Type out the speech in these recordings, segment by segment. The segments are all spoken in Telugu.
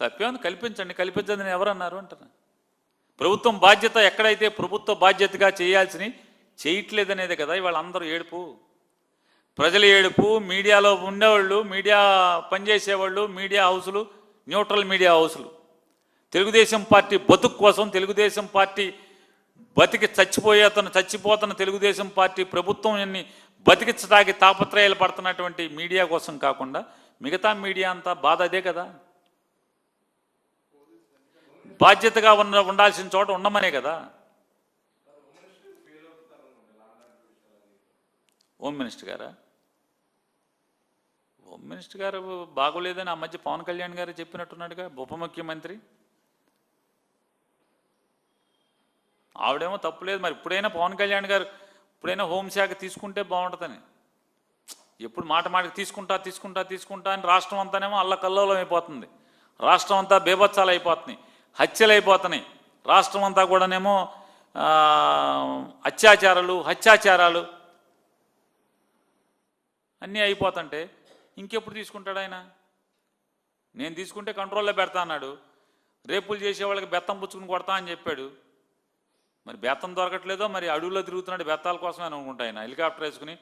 తప్పేమని కల్పించండి కల్పించదని ఎవరన్నారు అంటున్నా. ప్రభుత్వం బాధ్యత ఎక్కడైతే ప్రభుత్వ బాధ్యతగా చేయాల్సిన చేయట్లేదనేది కదా ఇవాళ అందరూ ఏడుపు. ప్రజల ఏడుపు మీడియాలో ఉండేవాళ్ళు మీడియా పనిచేసేవాళ్ళు మీడియా హౌసులు న్యూట్రల్ మీడియా హౌసులు. తెలుగుదేశం పార్టీ బతుకు కోసం తెలుగుదేశం పార్టీ బతికి చచ్చిపోయేతను చచ్చిపోతున్న తెలుగుదేశం పార్టీ ప్రభుత్వం ఎన్ని బతికించడానికి తాపత్రయాలు పడుతున్నటువంటి మీడియా కోసం కాకుండా మిగతా మీడియా అంతా బాధ అదే కదా. బాధ్యతగా ఉన్న ఉండాల్సిన చోట ఉండమనే కదా. హోమ్ మినిస్టర్ గారా? హోమ్ మినిస్టర్ గారు బాగోలేదని ఆ మధ్య పవన్ కళ్యాణ్ గారు చెప్పినట్టున్నాడుగా ఉప ముఖ్యమంత్రి. ఆవిడేమో తప్పులేదు మరి ఇప్పుడైనా పవన్ కళ్యాణ్ గారు ఇప్పుడైనా హోంశాఖ తీసుకుంటే బాగుంటుందని. ఎప్పుడు మాట మాటకి తీసుకుంటా తీసుకుంటా తీసుకుంటా అని రాష్ట్రం అంతానేమో అల్లకల్లోలం అయిపోతుంది రాష్ట్రం అంతా బేభత్సాలు అయిపోతున్నాయి హత్యలు అయిపోతున్నాయి రాష్ట్రం అంతా కూడానేమో అత్యాచారాలు హత్యాచారాలు అన్నీ అయిపోతుంటే ఇంకెప్పుడు తీసుకుంటాడు ఆయన? నేను తీసుకుంటే కంట్రోల్లో పెడతా అన్నాడు. రేపులు చేసే వాళ్ళకి బెత్తం పుచ్చుకుని కొడతా అని చెప్పాడు. మరి బెత్తం దొరకట్లేదో మరి అడవుల్లో తిరుగుతున్నాడు బెత్తాల కోసమే అనుకుంటా ఆయన. హెలికాప్టర్ వేసుకుని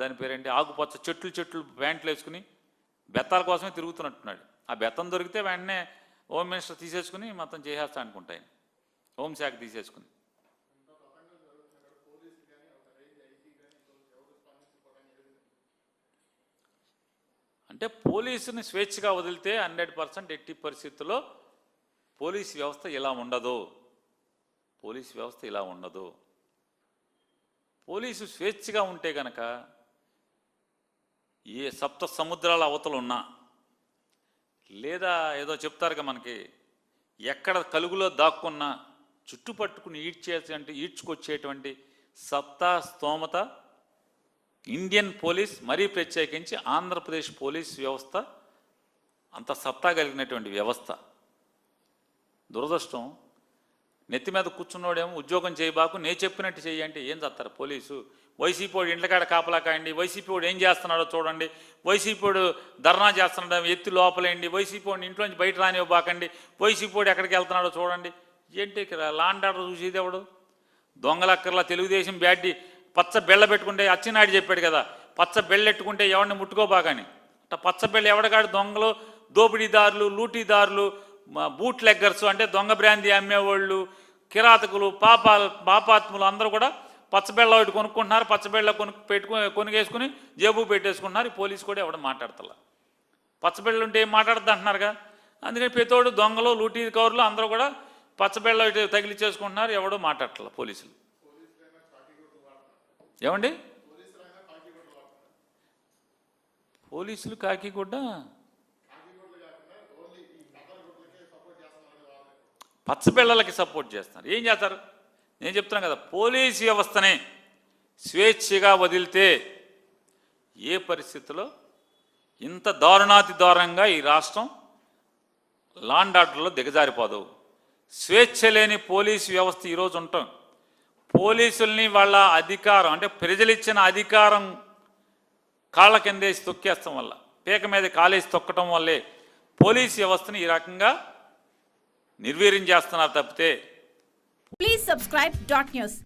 దాని పేరేంటి? ఆకుపచ్చ చెట్లు చెట్లు ప్యాంట్లు వేసుకుని బెత్తాల కోసమే తిరుగుతున్నట్టున్నాడు. ఆ బెత్తం దొరికితే వెంటనే హోమ్ మినిస్టర్ తీసేసుకుని మొత్తం చేసేస్తా అనుకుంటాయి హోంశాఖ తీసేసుకుని. అంటే పోలీసుని స్వేచ్ఛగా వదిలితే హండ్రెడ్ పర్సెంట్ ఎట్టి పరిస్థితుల్లో పోలీస్ వ్యవస్థ ఇలా ఉండదు. పోలీస్ వ్యవస్థ ఇలా ఉండదు. పోలీసు స్వేచ్ఛగా ఉంటే గనక ఏ సప్త సముద్రాల అవతలు ఉన్నా లేదా ఏదో చెప్తారుగా మనకి ఎక్కడ కలుగులో దాక్కున్న చుట్టుపట్టుకుని ఈడ్చేటువంటి ఈడ్చుకొచ్చేటువంటి సత్తా స్తోమత ఇండియన్ పోలీస్ మరీ ప్రత్యేకించి ఆంధ్రప్రదేశ్ పోలీస్ వ్యవస్థ అంత సత్తా కలిగినటువంటి వ్యవస్థ. దురదృష్టం నెత్తి మీద కూర్చున్నోడేమో ఉద్యోగం చేయబాకు నేను చెప్పినట్టు చెయ్యి ఏం చేస్తారు పోలీసు? వైసీపీ వాడు ఇంట్లకాడ కాపలా కాయండి వైసీపీ వాడు ఏం చేస్తున్నాడో చూడండి. వైసీపీ వాడు ధర్నా చేస్తున్నాడు ఎత్తి లోపలేయండి. వైసీపీ వాడిని ఇంట్లోంచి బయట రానివ్వబాకండి. వైసీపీ వాడు ఎక్కడికి వెళ్తున్నాడో చూడండి. ఏంటి ఇక్కడ లాండ్ ఆర్డర్ చూసేది ఎవడు? దొంగలక్కర్లా తెలుగుదేశం బ్యాడ్డి పచ్చ బెళ్ళ పెట్టుకుంటే అచ్చినాయుడు చెప్పాడు కదా పచ్చ బెళ్ళెట్టుకుంటే ఎవడిని ముట్టుకోబాకని. అట్ట పచ్చ బెళ్ళ ఎవడగాడు దొంగలు దోపిడీదారులు లూటీదారులు బూట్ లెగ్గర్స్ అంటే దొంగ బ్రాంతి అమ్మేవాళ్ళు కిరాతకులు పాపాలు పాపాత్ములు అందరూ కూడా పచ్చబెళ్ళ ఒకటి కొనుక్కుంటున్నారు. పచ్చబెళ్ళ కొను పెట్టుకు కొనుగేసుకుని జేబు పెట్టేసుకుంటున్నారు. ఈ పోలీసు కూడా ఎవడ మాట్లాడతల. పచ్చబెళ్ళు ఉంటే ఏం మాట్లాడద్దు అంటున్నారుగా. అందుకని పెతోడు దొంగలు లూటీ కవర్లు అందరూ కూడా పచ్చబెళ్ళ ఒకటి తగిలిచ్చేసుకుంటున్నారు. ఎవడో మాట్లాడట్ల పోలీసులు. ఏమండి? పోలీసులు కాకిగూడ పచ్చపిల్లలకి సపోర్ట్ చేస్తున్నారు. ఏం చేస్తారు? నేను చెప్తున్నాను కదా పోలీస్ వ్యవస్థని స్వేచ్ఛగా వదిలితే ఏ పరిస్థితిలో ఇంత దారుణాతి దారుణంగా ఈ రాష్ట్రం లాండ్ ఆర్డర్లో దిగజారిపోదు. స్వేచ్ఛ లేని పోలీసు వ్యవస్థ ఈరోజు ఉంటాం. పోలీసుల్ని వాళ్ళ అధికారం అంటే ప్రజలిచ్చిన అధికారం కాళ్ళ కిందేసి తొక్కేస్తాం వల్ల పీక మీద కాలేసి తొక్కటం వల్లే పోలీస్ వ్యవస్థని ఈ రకంగా నిర్వీర్యం చేస్తున్నారు తప్పితే ప్లీజ్ సబ్స్క్రైబ్ డాట్ న్యూస్